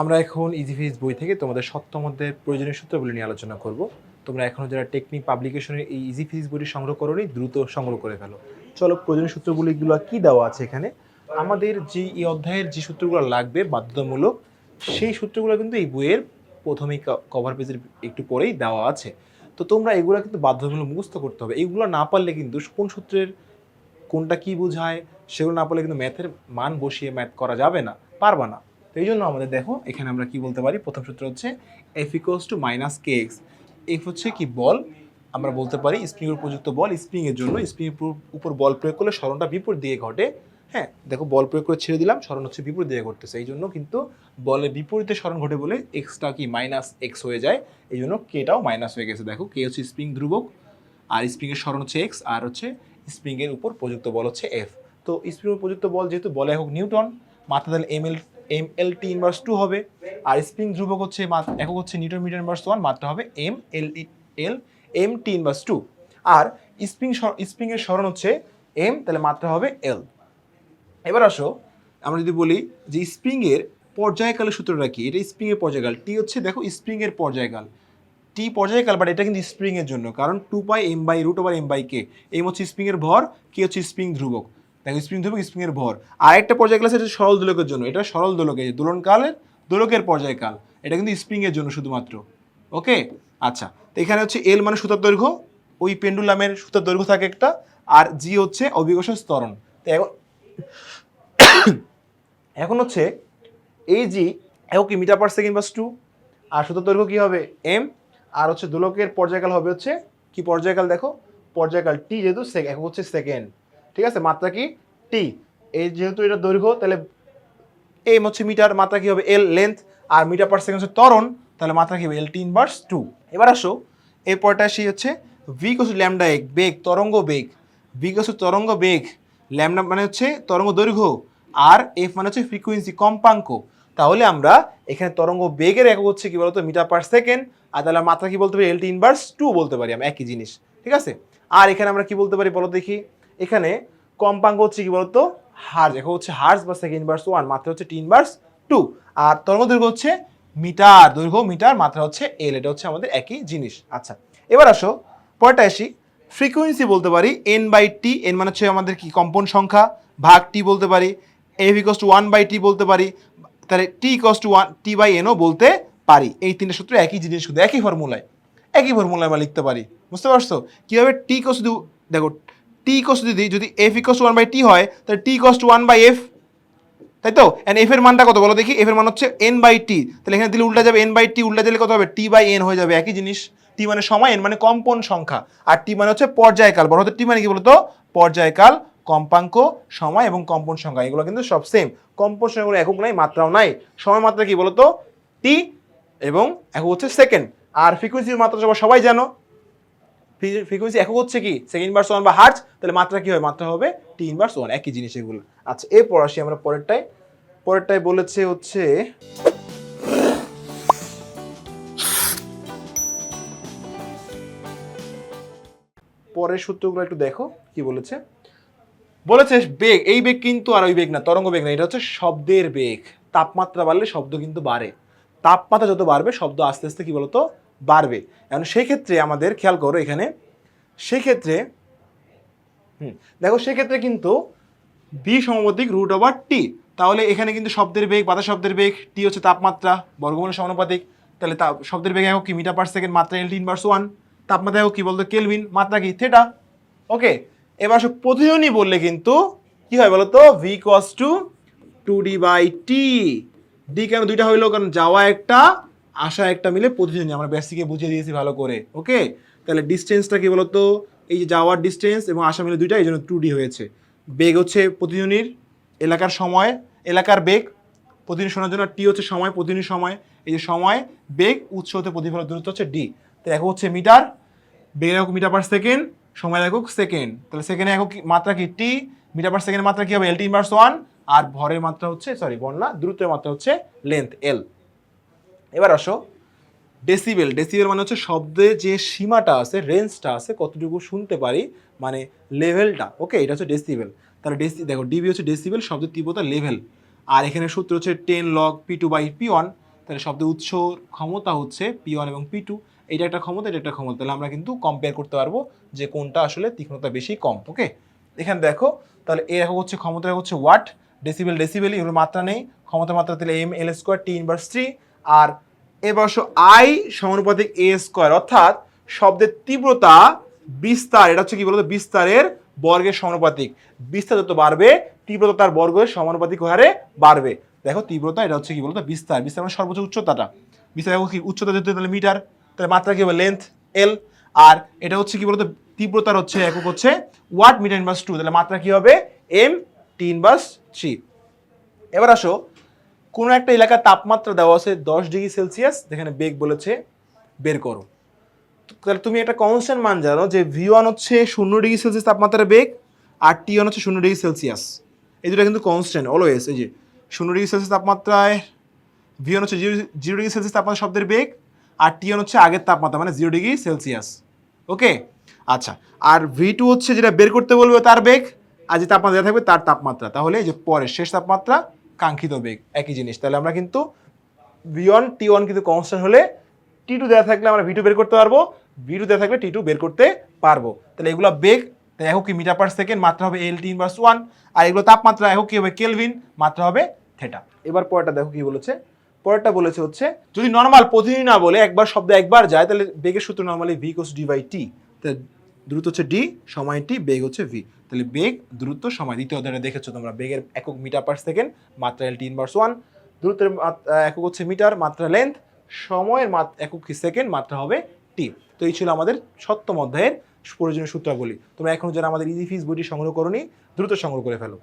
আমরা এখন ইজিফিজ বই থেকে তোমাদের সপ্তমধ্যের প্রয়োজনীয় সূত্রগুলি নিয়ে আলোচনা করব। তোমরা এখনও যারা টেকনিক পাবলিকেশনের এই ইজি ফিজিক্স বইটি সংগ্রহ করোনি, দ্রুত সংগ্রহ করে ফেলো। চলো প্রয়োজনীয় সূত্রগুলিগুলো কি দেওয়া আছে এখানে? আমাদের যে এই অধ্যায়ের যে সূত্রগুলো লাগবে বাধ্যতামূলক, সেই সূত্রগুলো কিন্তু এই বইয়ের প্রথমেই কভার পেজের একটু পরেই দেওয়া আছে। তো তোমরা এগুলো কিন্তু বাধ্যতামূলক মুখস্থ করতে হবে। এগুলো না পারলে কিন্তু কোন সূত্রের কোনটা কি বোঝায়, সেগুলো না পারলে কিন্তু ম্যাথের মান বসিয়ে ম্যাথ করা যাবে না, পারবা না। তো এই জন্য আমাদের দেখো, এখানে আমরা কি বলতে পারি? প্রথম সূত্র হচ্ছে F equals to minus K X F হচ্ছে কি বল? আমরা বলতে পারি স্প্রিং এর উপযুক্ত বল। স্প্রিং এর জন্য স্প্রিং উপর বল প্রয়োগ করলে স্মরণটা বিপরীত দিকে ঘটে। হ্যাঁ দেখো বল প্রয়োগ করে ছেড়ে দিলাম স্মরণ হচ্ছে বিপরীত দিকে ঘটতেছে। এই জন্য কিন্তু বলের বিপরীতে স্মরণ ঘটে বলে এক্সটা কি মাইনাস এক্স হয়ে যায়। এই জন্য কেটাও মাইনাস হয়ে গেছে। দেখো কে হচ্ছে স্প্রিং ধ্রুবক, আর স্প্রিং এর স্মরণ হচ্ছে এক্স আর হচ্ছে স্প্রিং এর উপর প্রযুক্ত বল হচ্ছে এফ তো স্প্রিং এর প্রযুক্ত বল যেহেতু বলে হোক নিউটন, মাথা তাহলে M L M L T inverse two হবে, আর স্প্রিং ধ্রুবক হচ্ছে একক হচ্ছে নিউটন মিটার ইনভার্স ওয়ান মাত্রা হবে M L L M T inverse two আর স্প্রিং স্প্রিং এর স্মরণ হচ্ছে এম তাহলে মাত্রা হবে এল এবার আসো, আমরা যদি বলি যে স্প্রিং এর পর্যায়কালের সূত্রটা কি? এটা স্প্রিং এর পর্যায়কাল টি হচ্ছে দেখো স্প্রিং এর পর্যায়কাল। টি পর্যায়কাল বাট এটা কিন্তু স্প্রিং এর জন্য, কারণ two pi M by root over M by K M হচ্ছে স্প্রিং এর ভর কে হচ্ছে স্প্রিং ধ্রুবক। দেখো স্প্রিং ধ্রুবক স্প্রিং এর ভর। আর একটা পর্যায়কাল আছে এটা সরল দোলকের জন্য। এটা সরল দোলক দোলনকালের, দোলকের পর্যায়কাল। এটা কিন্তু স্প্রিং এর জন্য শুধুমাত্র। ওকে? আচ্ছা তো এখানে হচ্ছে এল মানে সুতার দৈর্ঘ্য, ওই পেন্ডুলামের সুতার দৈর্ঘ্য থাকে একটা, আর জি হচ্ছে অভিকর্ষণ স্তরণ তো এখন এখন হচ্ছে এই জি একক কি মিটার পার সেকেন্ড বাস টু আর সুতার দৈর্ঘ্য কি হবে? এম আর হচ্ছে দোলকের পর্যায়কাল হবে হচ্ছে কি পর্যায়কাল দেখো? পর্যায়কাল টি যেহেতু একক হচ্ছে সেকেন্ড ঠিক আছে? মাত্রা কি? টি এই যেহেতু এটা দৈর্ঘ্য, তাহলে এম হচ্ছে মিটার, মাত্রা কি হবে এল লেন্থ আর মিটার পার সেকেন্ড হচ্ছে ত্বরণ, তাহলে মাত্রা কি হবে এল টি ইনভার্স টু এবার আসো, এরপরটা আসি হচ্ছে ভি কসু ল্যামডা এক বেগ, তরঙ্গ বেগ। ভি কসু তরঙ্গ বেগ ল্যামডা মানে হচ্ছে তরঙ্গ দৈর্ঘ্য, আর এফ মানে হচ্ছে ফ্রিকোয়েন্সি কম্পাঙ্ক। তাহলে আমরা এখানে তরঙ্গ বেগের একক হচ্ছে কি বলতো? মিটার পার সেকেন্ড আর তাহলে মাত্রা কি বলতে পারি? এল টি ইনভার্স টু বলতে পারি আমরা, একই জিনিস। ঠিক আছে? আর এখানে আমরা কি বলতে পারি বলো দেখি? এখানে কম্পাঙ্ক হচ্ছে কি বলতো? হার্জ। একক হচ্ছে হার্জ বা সেকেন্ড ইনভার্স ওয়ান মাত্রা হচ্ছে টি ইনভার্স টু আর তরঙ্গ দৈর্ঘ্য হচ্ছে মিটার, দৈর্ঘ্য মিটার, মাত্রা হচ্ছে এল এটা হচ্ছে আমাদের একই জিনিস। আচ্ছা এবার আসো পরটা আসি। ফ্রিকোয়েন্সি বলতে পারি এন বাই টি এন মানে হচ্ছে আমাদের কি কম্পন সংখ্যা, ভাগ টি বলতে পারি। F equals to one by T বলতে পারি। তাহলে T equals to one T by N বলতে পারি। এই তিনটে সূত্র একই জিনিস শুধু একই ফর্মুলায় একই ফর্মুলায় আমরা লিখতে পারি। বুঝতে পারছ? কীভাবে টি কস যদি দেখো টি কস যদি যদি F equals one by T হয়, তাহলে T equals to one by F তাই তো? এন্ড এফ এর মানটা কত বলো দেখি? এফ এর মান হচ্ছে এন বাই টি তাহলে এখানে দিলে উল্টা যাবে এন বাই টি উল্টা দিলে কত হবে? টি বাই এন হয়ে যাবে। একই জিনিস টি মানে সময় এন মানে কম্পন সংখ্যা। আর টি মানে হচ্ছে পর্যায়কাল। বড় টি মানে কি বলতো? পর্যায়কাল, কম্পাঙ্ক, সময় এবং কম্পন সংখ্যা। এগুলো কিন্তু সব সেম কম্পন সংখ্যাগুলো একক নাই, মাত্রাও নাই। সময়, মাত্রা কি বলতো? টি এবং একক হচ্ছে সেকেন্ড আর ফ্রিকুয়েন্সির মাত্রা সবাই জানো? ফ্রিকোয়েন্সি একক হচ্ছে কি? সেকেন্ড ইনভার্স ওয়ান বা হার্জ তাহলে মাত্রা কি হবে মাত্রা হবে টি ইনভার্স ওয়ান একই জিনিস এগুলো। আচ্ছা এরপর আসি আমরা পরেরটায়। পরেরটায় বলেছে হচ্ছে, পরের সূত্রগুলো একটু দেখো, কি বলেছে? বলেছে বেগ, এই বেগ কিন্তু আর ওই বেগ না, তরঙ্গ বেগ না, এটা হচ্ছে শব্দের বেগ। তাপমাত্রা বাড়লে শব্দ কিন্তু বাড়ে। তাপমাত্রা যত বাড়বে, শব্দ আস্তে আস্তে কি বলতো? বাড়বে। এখন সেই ক্ষেত্রে আমাদের খেয়াল করো এখানে, সেক্ষেত্রে, হুম, দেখো সেক্ষেত্রে কিন্তু বি সমবর্তিক রুট ওভার টি তাহলে এখানে কিন্তু শব্দের বেগ বাতাস শব্দের বেগ টি হচ্ছে তাপমাত্রা, বর্গমূলের সমানুপাতিক, তাহলে তা শব্দের বেগ একক কি, মিটার পার সেকেন্ড মাত্রা এল টি ইনভার্স ওয়ান তাপমাত্রা একক কি, বলতো কেলভিন মাত্রা কি থেটা ওকে এবার আসো প্রতিজনই বললে কিন্তু কি হয় বলতো? V equals to two D by T D কেন দুইটা হইল? কারণ যাওয়া একটা আসা একটা মিলে প্রতিজনই আমরা বেসিকে বুঝিয়ে দিয়েছি ভালো করে ওকে তাহলে ডিস্টেন্সটা কি বলতো? এই যে যাওয়ার ডিস্টেন্স এবং আসা মিলে দুইটা এই জন্য টু ডি হয়েছে। বেগ হচ্ছে প্রতিজনীর এলাকার সময়, এলাকার বেগ, প্রতিদিন শোনার জন্য টি হচ্ছে সময় প্রতিদিন সময়। এই যে সময়, বেগ, উৎস হতে প্রতিফলন দূরত্ব হচ্ছে ডি তো একক হচ্ছে মিটার বেগ একক মিটার পার সেকেন্ড সময় একক সেকেন্ড তাহলে সেকেন্ডে একক মাত্রা কি টি মিটার পার সেকেন্ড মাত্রা কি হবে? এল টি ইনভার্স ওয়ান আর ভরের মাত্রা হচ্ছে সরি না, দূরত্বের মাত্রা হচ্ছে লেন্থ এল এবার আসো ডেসিবেল ডেসিবেল মানে হচ্ছে শব্দের যে সীমাটা আছে রেঞ্জটা আছে, কতটুকু শুনতে পারি মানে লেভেলটা ওকে এটা হচ্ছে ডেসিবেল তাহলে ডেসি দেখো ডিবি হচ্ছে ডেসিবেল শব্দের তীব্রতা লেভেল আর এখানে সূত্র হচ্ছে ten log P two by P one তাহলে শব্দের উৎস ক্ষমতা হচ্ছে পি ওয়ান এবং পি টু এটা একটা ক্ষমতা, এটা একটা ক্ষমতা। তাহলে আমরা কিন্তু কম্পেয়ার করতে পারব যে কোনটা আসলে তীক্ষ্ণতা বেশি কম ওকে এখানে দেখো, তাহলে এ একক হচ্ছে, ক্ষমতা হচ্ছে ওয়াট ডেসিবেল ডেসিবেল এগুলো মাত্রা নেই। ক্ষমতা মাত্রা তাহলে M L square T inverse three আর এবার আই সমানুপাতিক এ স্কোয়ার অর্থাৎ শব্দের তীব্রতা বিস্তার, এটা হচ্ছে কি বলতো? বিস্তারের বর্গের সমানুপাতিক। বিস্তার যত বাড়বে, তীব্রতা তার বর্গের সমানুপাতিক হারে বাড়বে। দেখো, তীব্রতা এটা হচ্ছে কি বলতো? বিস্তার। বিস্তার মানে সর্বোচ্চ উচ্চতাটা। বিস্তার কি? উচ্চতা যেতে তাহলে মিটার, তাহলে মাত্রা কি হবে? লেন্থ এল আর এটা হচ্ছে কি বলতো? তীব্রতার হচ্ছে একক হচ্ছে ওয়াট মিটার ইনভার্স টু। তাহলে মাত্রা কি হবে? M T inverse three. এবার আসো কোনো একটা এলাকার তাপমাত্রা দেওয়া আছে দশ ডিগ্রি সেলসিয়াস, যেখানে বেগ বলেছে বের করো। তাহলে তুমি একটা কনস্ট্যান্ট মান জানো যে ভি ওয়ান হচ্ছে শূন্য ডিগ্রি সেলসিয়াস তাপমাত্রার বেগ, আর টি ওয়ান হচ্ছে শূন্য ডিগ্রি সেলসিয়াস। এই দুটো কিন্তু কনস্ট্যান্ট অলওয়েজ এই যে শূন্য ডিগ্রি সেলসিয়াস তাপমাত্রায় ভি ওয়ান হচ্ছে জিরো জিরো ডিগ্রি সেলসিয়াস তাপমাত্রা শব্দের বেগ, আর টি ওয়ান হচ্ছে আগের তাপমাত্রা মানে জিরো ডিগ্রি সেলসিয়াস। ওকে আচ্ছা আর ভি টু হচ্ছে যেটা বের করতে বলবে তার বেগ, আর যে তাপমাত্রা থাকবে তার তাপমাত্রা। তাহলে এই যে পরের শেষ তাপমাত্রা কাঙ্ক্ষিত বেগ, একই জিনিস। তাহলে আমরা কিন্তু ভি ওয়ান টি ওয়ান কিন্তু কনস্ট্যান্ট হলে টি টু দেওয়া থাকলে আমরা ভি টু বের করতে পারব ভি টু দেওয়া থাকলে টি টু বের করতে পারব। তাহলে এগুলো বেগ তাই একক কি মিটার পার সেকেন্ড মাত্রা হবে এল টি ইনভার্স ওয়ান আর এগুলো তাপমাত্রা একক কি হবে কেলভিন মাত্রা হবে থেটা এবার পরেরটা দেখো কি বলেছে। পরেরটা বলেছে হচ্ছে, যদি নর্মাল প্রতিদিন না বলে একবার শব্দ একবার যায়, তাহলে বেগের সূত্র normally V equals D by T দ্রুত হচ্ছে ডি সময়টি বেগ হচ্ছে ভি। তাহলে বেগ দ্রুত সময়, দ্বিতীয় অধ্যায়ে দেখেছ তোমরা, বেগের একক মিটার পার সেকেন্ড মাত্রা এল টি ইনভার্স ওয়ান দ্রুতের একক হচ্ছে মিটার, মাত্রা লেন্থ সময়ের একক সেকেন্ড মাত্রা হবে টি তো এই ছিল আমাদের সপ্তম অধ্যায়ের প্রয়োজনীয় সূত্রাবলী। তোমরা এখন যারা আমাদের ইজি ফিজ বইটি সংগ্রহ করনি, দ্রুত সংগ্রহ করে ফেলো।